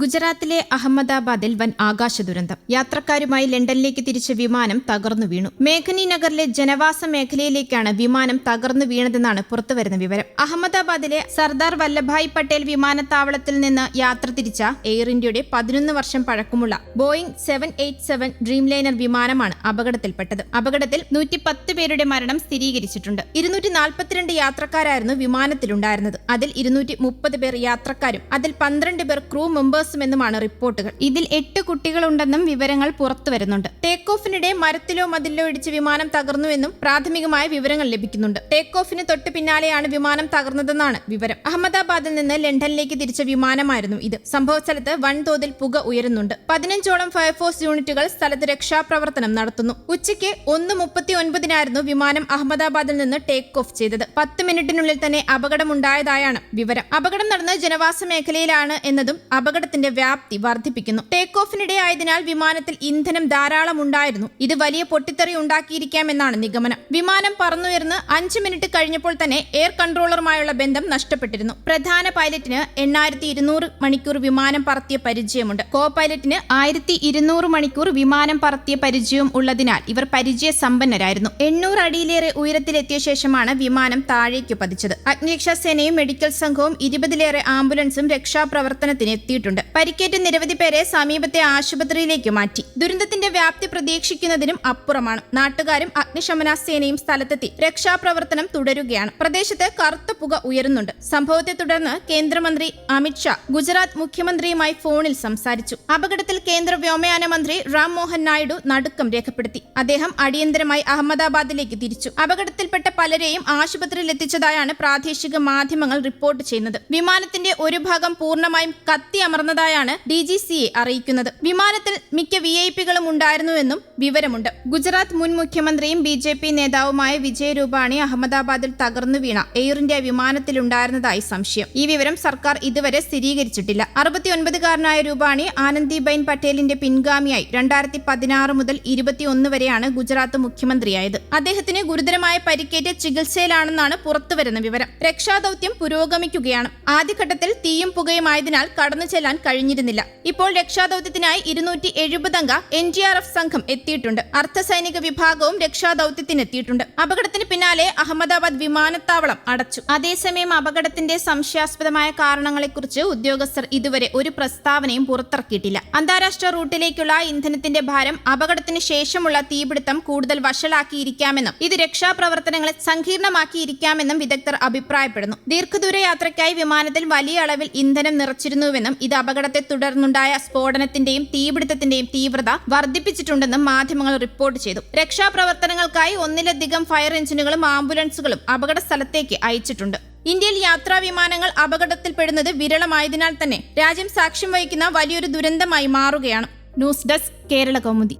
ഗുജറാത്തിലെ അഹമ്മദാബാദിൽ വൻ ആകാശ ദുരന്തം. യാത്രക്കാരുമായി ലണ്ടനിലേക്ക് തിരിച്ച വിമാനം തകർന്നു വീണു. മേഘനി നഗറിലെ ജനവാസ മേഖലയിലേക്കാണ് വിമാനം തകർന്നു വീണതെന്നാണ് പുറത്തുവരുന്ന വിവരം. അഹമ്മദാബാദിലെ സർദാർ വല്ലഭായ് പട്ടേൽ വിമാനത്താവളത്തിൽ നിന്ന് യാത്ര തിരിച്ച എയർ ഇന്ത്യയുടെ പതിനൊന്ന് വർഷം പഴക്കമുള്ള Boeing seven eight seven Dreamliner വിമാനമാണ് അപകടത്തിൽപ്പെട്ടത്. അപകടത്തിൽ നൂറ്റി പത്ത് പേരുടെ മരണം സ്ഥിരീകരിച്ചിട്ടുണ്ട്. ഇരുന്നൂറ്റി നാൽപ്പത്തിരണ്ട് യാത്രക്കാരായിരുന്നു വിമാനത്തിലുണ്ടായിരുന്നത്. അതിൽ ഇരുന്നൂറ്റി മുപ്പത് പേർ യാത്രക്കാരും അതിൽ പന്ത്രണ്ട് പേർ ക്രൂ മെമ്പേഴ്സും എന്നുമാണ് റിപ്പോർട്ടുകൾ. ഇതിൽ എട്ട് കുട്ടികളുണ്ടെന്നും വിവരങ്ങൾ പുറത്തു വരുന്നുണ്ട്. ടേക്ക് ഓഫിനിടെ മരത്തിലോ മതിലോ ഇടിച്ച് വിമാനം തകർന്നുവെന്നും പ്രാഥമികമായ വിവരങ്ങൾ ലഭിക്കുന്നുണ്ട്. ടേക്ക് ഓഫിന് തൊട്ട് പിന്നാലെയാണ് വിമാനം തകർന്നതെന്നാണ് വിവരം. അഹമ്മദാബാദിൽ നിന്ന് ലണ്ടനിലേക്ക് തിരിച്ച വിമാനമായിരുന്നു ഇത്. സംഭവസ്ഥലത്ത് വൻതോതിൽ പുക ഉയരുന്നുണ്ട്. പതിനഞ്ചോളം ഫയർഫോഴ്സ് യൂണിറ്റുകൾ സ്ഥലത്ത് രക്ഷാപ്രവർത്തനം നടത്തുന്നു. ഉച്ചയ്ക്ക് ഒന്ന് മുപ്പത്തി ഒൻപതിനായിരുന്നു വിമാനം അഹമ്മദാബാദിൽ നിന്ന് ടേക്ക് ഓഫ് ചെയ്തത്. പത്ത് മിനിറ്റിനുള്ളിൽ തന്നെ അപകടമുണ്ടായതായാണ് വിവരം. അപകടം നടന്ന ജനവാസ മേഖലയിലാണ് എന്നതും അപകടത്തിന്റെ വ്യാപ്തി വർദ്ധിപ്പിക്കുന്നു. ടേക്ക് ഓഫിനിടെ ആയതിനാൽ വിമാനത്തിൽ ഇന്ധനം ധാരാളം ഉണ്ടായിരുന്നു. ഇത് വലിയ പൊട്ടിത്തെറി ഉണ്ടാക്കിയിരിക്കാമെന്നാണ് നിഗമനം. വിമാനം പറന്നുയർന്ന് അഞ്ച് മിനിറ്റ് കഴിഞ്ഞപ്പോൾ തന്നെ എയർ കൺട്രോളറുമായുള്ള ബന്ധം നഷ്ടപ്പെട്ടിരുന്നു. പ്രധാന പൈലറ്റിന് എണ്ണായിരത്തി ഇരുന്നൂറ് മണിക്കൂർ വിമാനം പറത്തിയ പരിചയമുണ്ട്. കോ പൈലറ്റിന് ആയിരത്തി ഇരുന്നൂറ് മണിക്കൂർ വിമാനം പറത്തിയ പരിചയവും ഉള്ളതിനാൽ ഇവർ പരിചയ സമ്പന്നരായിരുന്നു. എണ്ണൂറ് അടിയിലേറെ ഉയരത്തിലെത്തിയ ശേഷമാണ് വിമാനം താഴേക്ക് പതിച്ചത്. അഗ്നിരക്ഷാ സേനയും മെഡിക്കൽ സംഘവും ഇരുപതിലേറെ ആംബുലൻസും രക്ഷാപ്രവർത്തനത്തിന് എത്തിയിട്ടുണ്ട്. പരിക്കേറ്റ നിരവധി പേരെ സമീപത്തെ ആശുപത്രിയിലേക്ക് മാറ്റി. ദുരന്തത്തിന്റെ വ്യാപ്തി പ്രതീക്ഷിക്കുന്നതിനും അപ്പുറമാണ്. നാട്ടുകാരും അഗ്നിശമന സേനയും സ്ഥലത്തെത്തി രക്ഷാപ്രവർത്തനം തുടരുകയാണ്. പ്രദേശത്ത് കറുത്ത പുക ഉയരുന്നുണ്ട്. സംഭവത്തെ തുടർന്ന് കേന്ദ്രമന്ത്രി അമിത്ഷാ ഗുജറാത്ത് മുഖ്യമന്ത്രിയുമായി ഫോണിൽ സംസാരിച്ചു. അപകടത്തിൽ കേന്ദ്ര വ്യോമയാന മന്ത്രി റാം മോഹൻ നായിഡു നടുക്കം രേഖപ്പെടുത്തി. അദ്ദേഹം അടിയന്തരമായി അഹമ്മദാബാദിലേക്ക് തിരിച്ചു. അപകടത്തിൽപ്പെട്ട പലരെയും ആശുപത്രിയിൽ എത്തിച്ചതായാണ് പ്രാദേശിക മാധ്യമങ്ങൾ റിപ്പോർട്ട് ചെയ്യുന്നത്. വിമാനത്തിന്റെ ഒരു ഭാഗം പൂർണമായും കത്തിയമർന്നതായാണ് ഡി ജി സിയെ അറിയിക്കുന്നത്. വിമാനത്തിൽ മിക്ക വി ഐ പികളും ഉണ്ടായിരുന്നുവെന്നും വിവരമുണ്ട്. ഗുജറാത്ത് മുൻ മുഖ്യമന്ത്രിയും ബി ജെ പി നേതാവുമായ വിജയ് രൂപാണി അഹമ്മദാബാദിൽ തകർന്നു വീണ എയർ ഇന്ത്യ വിമാനത്തിലുണ്ടായിരുന്നതായി സംശയം. ഈ വിവരം സർക്കാർ ഇതുവരെ സ്ഥിരീകരിച്ചിട്ടില്ല. അറുപത്തിയൊൻപതുകാരനായ രൂപാണി ആനന്ദിബെൻ പട്ടേലിന്റെ പിൻഗാമിയായി രണ്ടായിരത്തി പതിനാറ് മുതൽ ഇരുപത്തിയൊന്ന് വരെയാണ് ഗുജറാത്ത് മുഖ്യമന്ത്രിയായത്. അദ്ദേഹത്തിന് ഗുരുതരമായ പരിക്കേറ്റ് ചികിത്സയിലാണെന്നാണ് പുറത്തുവരുന്ന വിവരം. രക്ഷാദൌത്യം പുരോഗമിക്കുകയാണ്. ആദ്യഘട്ടത്തിൽ തീയും പുകയുമായതിനാൽ കടന്നു ചെല്ലാൻ കഴിഞ്ഞിരുന്നില്ല. ഇപ്പോൾ രക്ഷാദൌത്യത്തിനായി ഇരുന്നൂറ്റി എഴുപതംഗ എൻ ഡി ആർ എഫ് സംഘം എത്തിയിട്ടുണ്ട്. അർദ്ധസൈനിക വിഭാഗവും രക്ഷാദൌത്യത്തിനെത്തിയിട്ടുണ്ട്. അപകടത്തിന് പിന്നാലെ അഹമ്മദാബാദ് വിമാനത്താവളം അടച്ചു. അതേസമയം അപകടത്തിന്റെ സംശയാസ്പദമായ കാരണങ്ങളെക്കുറിച്ച് ഉദ്യോഗസ്ഥർ ഇതുവരെ ഒരു പ്രസ്താവനയും പുറത്തിറക്കിയിട്ടില്ല. അന്താരാഷ്ട്ര റൂട്ടിലേക്കുള്ള ഇന്ധനത്തിന്റെ ഭാരം അപകടത്തിന് ശേഷമുള്ള തീപിടുത്തം കൂടുതൽ വഷളാക്കിയിരിക്കാമെന്നും ഇത് രക്ഷാപ്രവർത്തനങ്ങളെ സങ്കീർണമാക്കിയിരിക്കാമെന്നും വിദഗ്ധർ അഭിപ്രായപ്പെടുന്നു. ദീർഘദൂര യാത്രയ്ക്കായി വിമാനത്തിൽ വലിയ അളവിൽ ഇന്ധനം നിറച്ചിരുന്നുവെന്നും ഇത് അപകടത്തെ തുടർന്നുണ്ടായ സ്ഫോടനത്തിന്റെയും തീപിടുത്തത്തിന്റെയും തീവ്രത വർദ്ധിപ്പിച്ചിട്ടുണ്ടെന്നും മാധ്യമങ്ങൾ റിപ്പോർട്ട് ചെയ്തു. രക്ഷാപ്രവർത്തനങ്ങൾക്കായി ഒന്നിലധികം ഫയർ എഞ്ചിനുകളും ആംബുലൻസുകളും അപകട സ്ഥലത്തേക്ക് അയച്ചിട്ടുണ്ട്. ഇന്ത്യയിൽ യാത്രാ വിമാനങ്ങൾ അപകടത്തിൽപ്പെടുന്നത് വിരളമായതിനാൽ തന്നെ രാജ്യം സാക്ഷ്യം വഹിക്കുന്ന വലിയൊരു ദുരന്തമായി മാറുകയാണ്. News desk Kerala Kaumudi.